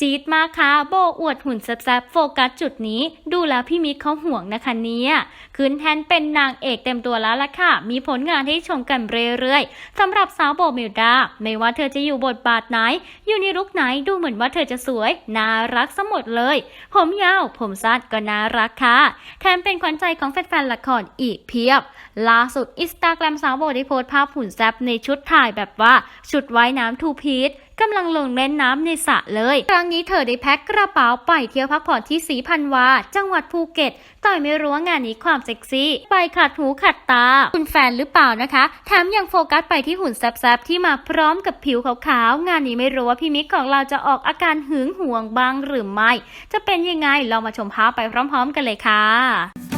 จี๊ดมากค่ะ โบอวดหุ่นแซ่บๆโฟกัสจุดนี้ ดูแล้วพี่มิกเขาห่วงนะคะเนี่ยขึ้นแทนเป็นนางเอกเต็มตัวแล้วล่ะค่ะ มีผลงานให้ชมกันเรื่อยๆสำหรับสาวโบมิลดา ไม่ว่าเธอจะอยู่บทบาทไหน อยู่ในลุคไหนดูเหมือนว่าเธอจะสวย น่ารักสมดเลย ผมยาว ผมสั้นก็น่ารักค่ะ แถมเป็นขวัญใจของแฟนๆละครอีกเพียบ ล่าสุดอินสตาแกรมสาวโบได้โพสต์ภาพหุ่นแซ่บในชุดถ่ายแบบว่าชุดว่ายน้ำทูพีทกำลังลงเล่นน้ำในสระเลยครั้งนี้เธอได้แพ็คกระเป๋าไปเที่ยวพักผ่อนที่สีพันวา จังหวัดภูเก็ตต่อยไม่รู้ว่างานนี้ความเซ็กซี่ ไปขัดหูขัดตา คุณแฟนหรือเปล่านะคะแถมยังโฟกัสไปที่หุ่นแซบๆที่มาพร้อมกับผิวขาวๆงานนี้ไม่รู้ว่าพี่มิกของเราจะออกอาการหึงหวงบ้างหรือไม่ จะเป็นยังไงเรามาชมภาพไปพร้อม ๆ กันเลยค่ะ